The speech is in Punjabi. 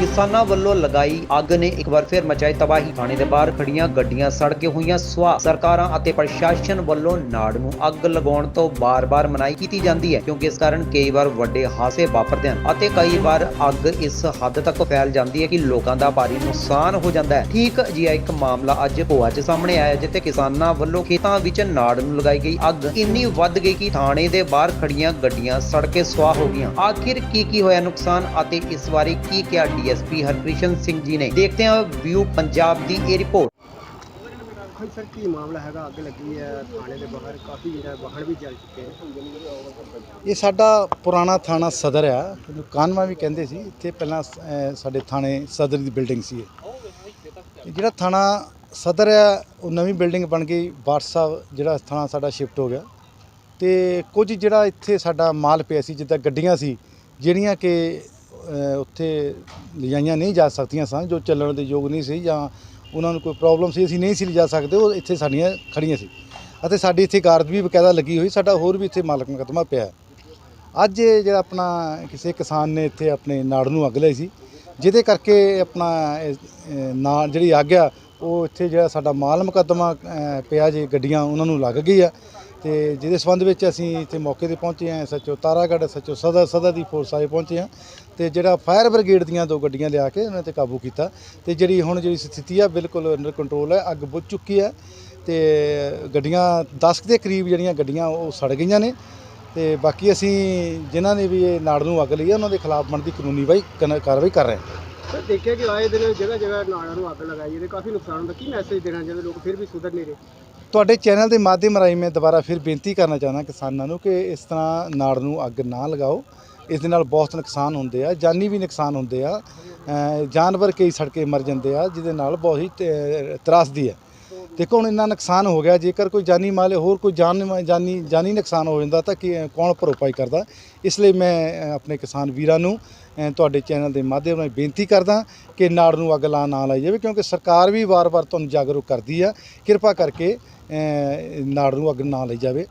ਕਿਸਾਨਾਂ ਵੱਲੋਂ ਲਗਾਈ ਅੱਗ ਨੇ ਇੱਕ ਵਾਰ ਫਿਰ ਮਚਾਈ ਤਬਾਹੀ। ਥਾਣੇ ਦੇ ਬਾਹਰ ਖੜੀਆਂ ਗੱਡੀਆਂ ਸੜ ਕੇ ਹੋਈਆਂ ਸੁਆਹ। ਸਰਕਾਰਾਂ ਅਤੇ ਪ੍ਰਸ਼ਾਸਨ ਵੱਲੋਂ ਨਾੜ ਨੂੰ ਅੱਗ ਲਗਾਉਣ ਤੋਂ ਬਾਰ-ਬਾਰ ਮਨਾਹੀ ਕੀਤੀ ਜਾਂਦੀ ਹੈ, ਕਿਉਂਕਿ ਇਸ ਕਾਰਨ ਕਈ ਵਾਰ ਵੱਡੇ ਹਾਸੇ ਵਾਪਰਦੇ ਹਨ ਅਤੇ ਕਈ ਵਾਰ ਅੱਗ ਇਸ ਹੱਦ ਤੱਕ ਫੈਲ ਜਾਂਦੀ ਹੈ ਕਿ ਲੋਕਾਂ ਦਾ ਭਾਰੀ ਨੁਕਸਾਨ ਹੋ ਜਾਂਦਾ ਹੈ। ਠੀਕ ਅਜਿਹਾ ਇੱਕ ਮਾਮਲਾ ਅੱਜ ਭੋਆ 'ਚ ਸਾਹਮਣੇ ਆਇਆ, ਜਿੱਥੇ ਕਿਸਾਨਾਂ ਵੱਲੋਂ ਖੇਤਾਂ ਵਿੱਚ ਨਾੜ ਨੂੰ ਲਗਾਈ ਗਈ ਅੱਗ। ਇੰਨੀ ਵੱਧ ਗਈ ਕਿ ਥਾਣੇ ਦੇ ਬਾਹਰ ਖੜੀਆਂ ਗੱਡੀਆਂ ਸੜ ਕੇ ਸੁਆਹ ਹੋ ਗਈਆਂ। ਆਖਿਰ ਕੀ ਕੀ ਹੋਇਆ ਨੁਕਸਾਨ ਅਤੇ ਇਸ ਬਾਰੇ ਕੀ ਕਿਹਾ ਡੀਐਸਪੀ ਹਰਕ੍ਰਿਸ਼ਨ ਸਿੰਘ ਜੀ ਨੇ। ਦੇਖਦੇ ਹਾਂ ਵਿਊ ਪੰਜਾਬ ਦੀ ਇਹ ਰਿਪੋਰਟ। ਸਰ ਕੀ ਮਾਮਲਾ ਹੈਗਾ? ਅੱਗ ਲੱਗੀ ਹੈ ਥਾਣੇ ਦੇ ਬਾਹਰ ਕਾਫੀ ਜਿਹੜਾ ਵਾਹਨ ਵੀ ਜਲ ਚੁੱਕੇ ਨੇ। ਇਹ ਸਾਡਾ ਪੁਰਾਣਾ ਥਾਣਾ ਸਦਰ ਆ। ਇਹਨੂੰ ਕਾਨਵਾ ਵੀ ਕਹਿੰਦੇ ਸੀ। ਇੱਥੇ ਪਹਿਲਾਂ ਸਾਡੇ ਥਾਣੇ ਸਦਰ ਦੀ ਬਿਲਡਿੰਗ ਸੀ ਜਿਹੜਾ ਥਾਣਾ ਸਦਰ ਆ ਉਹ ਨਵੀਂ ਬਿਲਡਿੰਗ ਬਣ ਗਈ। ਬਾਟ ਸਾਹਿਬ ਜਿਹੜਾ ਥਾਣਾ ਸਾਡਾ ਸ਼ਿਫਟ ਹੋ ਗਿਆ। ਤੇ ਕੁਝ ਜਿਹੜਾ ਇੱਥੇ ਸਾਡਾ ਮਾਲ ਪਿਆ ਸੀ ਜਿੱਦਾਂ ਗੱਡੀਆਂ ਸੀ ਜਿਹੜੀਆਂ ਕਿ ਉੱਥੇ ਲਿਜਾਈਆਂ ਨਹੀਂ ਜਾ ਸਕਦੀਆਂ ਸਨ, ਜੋ ਚੱਲਣ ਦੇ ਯੋਗ ਨਹੀਂ ਸੀ ਜਾਂ ਉਹਨਾਂ ਨੂੰ ਕੋਈ ਪ੍ਰੋਬਲਮ ਸੀ, ਅਸੀਂ ਨਹੀਂ ਸੀ ਲਿਜਾ ਸਕਦੇ, ਉਹ ਇੱਥੇ ਸਾਡੀਆਂ ਖੜੀਆਂ ਸੀ। ਅਤੇ ਸਾਡੀ ਇੱਥੇ ਗਾਰਦ ਵੀ ਬਕਾਇਦਾ ਲੱਗੀ ਹੋਈ, ਸਾਡਾ ਹੋਰ ਵੀ ਇੱਥੇ ਮਾਲਕ ਮੁਕੱਦਮਾ ਪਿਆ ਅੱਜ ਜਿਹੜਾ ਆਪਣਾ ਕਿਸੇ ਕਿਸਾਨ ਨੇ ਇੱਥੇ ਆਪਣੇ ਨਾੜ ਨੂੰ ਅੱਗ ਲਾਈ ਸੀ, ਜਿਹਦੇ ਕਰਕੇ ਆਪਣਾ ਨਾ ਜਿਹੜੀ ਅੱਗ ਆ, ਉਹ ਇੱਥੇ ਜਿਹੜਾ ਸਾਡਾ ਮਾਲ ਮੁਕੱਦਮਾ ਪਿਆ ਜੇ, ਗੱਡੀਆਂ ਉਹਨਾਂ ਨੂੰ ਲੱਗ ਗਈ ਆ। ਤੇ ਜਿਹਦੇ ਸੰਬੰਧ ਵਿੱਚ ਅਸੀਂ ਇੱਥੇ ਮੌਕੇ ਤੇ ਪਹੁੰਚੇ ਹਾਂ ਸੱਚੋ ਤਾਰਾਗੜ੍ਹ ਸੱਚੋ ਸਦਾ ਸਦਾ ਦੀ ਫੋਰਸ ਆਏ ਪਹੁੰਚੇ ਹਾਂ ਤੇ ਜਿਹੜਾ ਫਾਇਰ ਬ੍ਰਿਗੇਡ ਦੀਆਂ ਦੋ ਗੱਡੀਆਂ ਲਿਆ ਕੇ ਉਹਨਾਂ ਤੇ ਕਾਬੂ ਕੀਤਾ ਤੇ ਜਿਹੜੀ ਹੁਣ ਜਿਹੜੀ ਸਥਿਤੀ ਆ ਬਿਲਕੁਲ ਅੰਡਰ ਕੰਟਰੋਲ ਹੈ, ਅੱਗ ਬੁੱਝ ਚੁੱਕੀ ਹੈ ਤੇ ਗੱਡੀਆਂ 10 ਦੇ ਕਰੀਬ ਜਿਹੜੀਆਂ ਗੱਡੀਆਂ ਉਹ ਸੜ ਗਈਆਂ ਨੇ ਤੇ ਬਾਕੀ ਅਸੀਂ ਜਿਨ੍ਹਾਂ ਨੇ ਵੀ ਇਹ ਨਾੜ ਨੂੰ ਅੱਗ ਲਈ ਹੈ, ਉਹਨਾਂ ਦੇ ਖਿਲਾਫ ਬਣਦੀ ਕਾਨੂੰਨੀ ਵਾਈ ਕਾਰਵਾਈ ਕਰ ਰਹੇ ਹਾਂ। ਸਰ, ਦੇਖਿਆ ਕਿ ਆਏ ਦਿਨ ਜਗ੍ਹਾ ਜਗ੍ਹਾ ਨਾੜਾਂ ਨੂੰ ਅੱਗ ਲਗਾਈ, ਇਹਦੇ ਕਾਫੀ ਨੁਕਸਾਨ ਹੁੰਦਾ, ਕੀ ਮੈਸੇਜ ਦੇਣਾ ਚਾਹੁੰਦੇ ਲੋਕ? ਫਿਰ ਵੀ ਸੁਧਰ ਨਹੀਂ ਰਹੇ। ਤੁਹਾਡੇ ਚੈਨਲ ਦੇ ਮਾਧਿਅਮ ਰਾਹੀਂ ਮੈਂ ਦੁਬਾਰਾ ਫਿਰ ਬੇਨਤੀ ਕਰਨਾ ਚਾਹੁੰਦਾ ਕਿਸਾਨਾਂ ਨੂੰ ਕਿ ਇਸ ਤਰ੍ਹਾਂ ਨਾੜ ਨੂੰ ਅੱਗ ਨਾ ਲਗਾਓ। ਇਸ ਦੇ ਨਾਲ ਬਹੁਤ ਨੁਕਸਾਨ ਹੁੰਦੇ ਆ, ਜਾਨੀ ਵੀ ਨੁਕਸਾਨ ਹੁੰਦੇ ਆ। ਜਾਨਵਰ ਕਈ ਸੜਕੇ ਮਰ ਜਾਂਦੇ ਆ, ਜਿਹਦੇ ਨਾਲ ਬਹੁਤ ਹੀ ਤਰਾਸਦੀ ਹੈ ਦੇਖੋ ਹੁਣ ਇੰਨਾ ਨੁਕਸਾਨ ਹੋ ਗਿਆ, ਜੇਕਰ ਕੋਈ ਜਾਨੀ ਮਾਲੇ ਹੋਰ ਕੋਈ ਜਾਨ ਜਾਨੀ ਜਾਨੀ ਨੁਕਸਾਨ ਹੋ ਜਾਂਦਾ ਤਾਂ ਕਿ ਕੌਣ ਭਰੋਪਾਈ ਕਰਦਾ? ਇਸ ਲਈ ਮੈਂ ਆਪਣੇ ਕਿਸਾਨ ਵੀਰਾਂ ਨੂੰ ਤੁਹਾਡੇ ਚੈਨਲ ਦੇ ਮਾਧਿਅਮ ਨਾਲ ਬੇਨਤੀ ਕਰਦਾ ਕਿ ਨਾੜ ਨੂੰ ਅੱਗ ਲਾ ਨਾ ਲਾਈ ਜਾਵੇ, ਕਿਉਂਕਿ ਸਰਕਾਰ ਵੀ ਵਾਰ-ਵਾਰ ਤੁਹਾਨੂੰ ਜਾਗਰੂਕ ਕਰਦੀ ਆ। ਕਿਰਪਾ ਕਰਕੇ ਨਾੜ ਨੂੰ ਅੱਗ ਨਾ ਲਈ ਜਾਵੇ।